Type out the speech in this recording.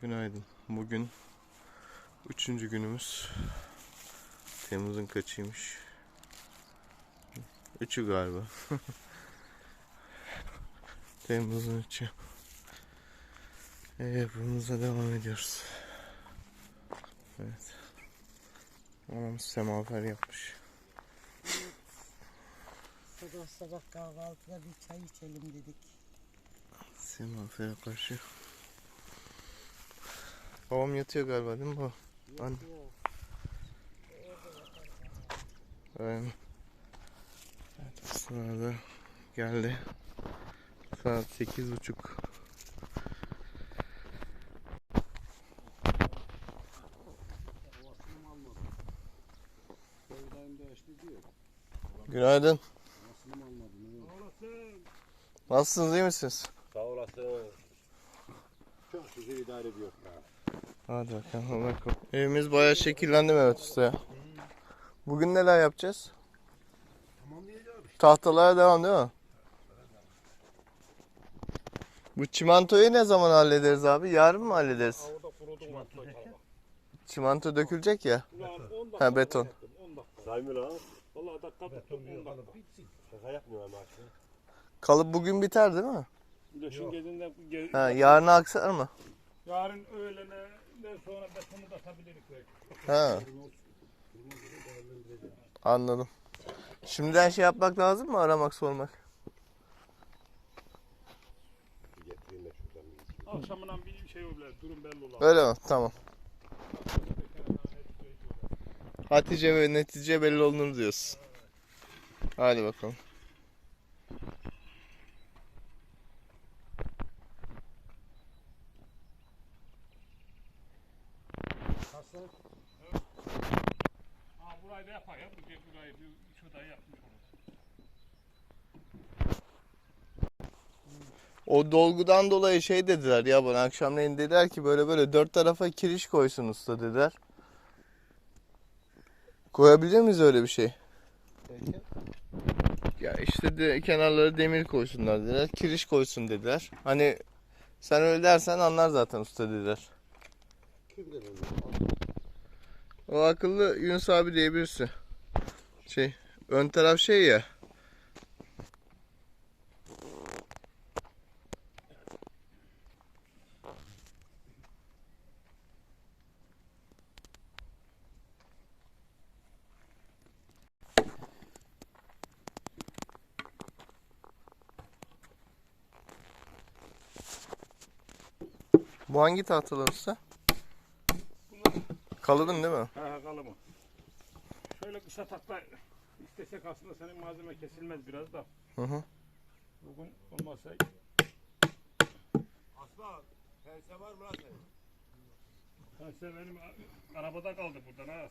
Günaydın. Bugün üçüncü günümüz. Temmuz'un kaçıymış? Üçü galiba. Temmuz'un üçü. Ev yapımıza devam ediyoruz. Evet. Anam semaver yapmış. Sabah sabah kahvaltıda bir çay içelim dedik. Semafere karşı. Babam yatıyor galiba değil mi bu? Anne. Aynen. Evet aslında da geldi. Saat sekiz buçuk. Günaydın. Nasılsınız iyi misiniz? Sağ olasın. Çok güzel idare ediyor. Hadi bakalım bakalım. Evimiz bayağı şekillendi Mehmet Usta ya. Bugün neler yapacağız? Tahtalara devam değil mi? Bu çimentoyu ne zaman hallederiz abi? Yarın mı hallederiz? Çimento dökülecek ya. Ulan 10 Ha beton. 10 dakika. Saymıyor lan. Vallahi dakika tuttum 10 dakika. Şaka yapmıyor ama aslında. Kalıp bugün biter değil mi? Ha, yarın aksar mı? yarın öğlene sonra betonu da atabiliriz belki. Ha. Anladım. Şimdiden şey yapmak lazım mı? Aramak sormak. Akşamından bir şey olur. Durum belli olur. Öyle mi? Tamam. Hatice ve netice belli olunur diyorsun. Hadi bakalım. Ha burayı da yapar ya. Bu burayı bir şurada yapmış olur. O dolgudan dolayı şey dediler ya bana akşamleyin dediler ki böyle böyle dört tarafa kiriş koysun usta dediler. Koyabilir miyiz öyle bir şey? Ya işte de kenarları demir koysunlar dediler. Kiriş koysun dediler. Hani sen öyle dersen anlar zaten usta dediler. O akıllı Yunus abi diye birisi. Şey ön taraf şey ya. Bu hangi tahtalar usta? Kalıbın değil mi? Ha ha kalıbı. Şöyle kısa takla istesek aslında senin malzeme kesilmez biraz da. Hı hı. Bugün olmazsa Aslan, pense var mı lan senin? Kanser benim arabada kaldı buradan ha.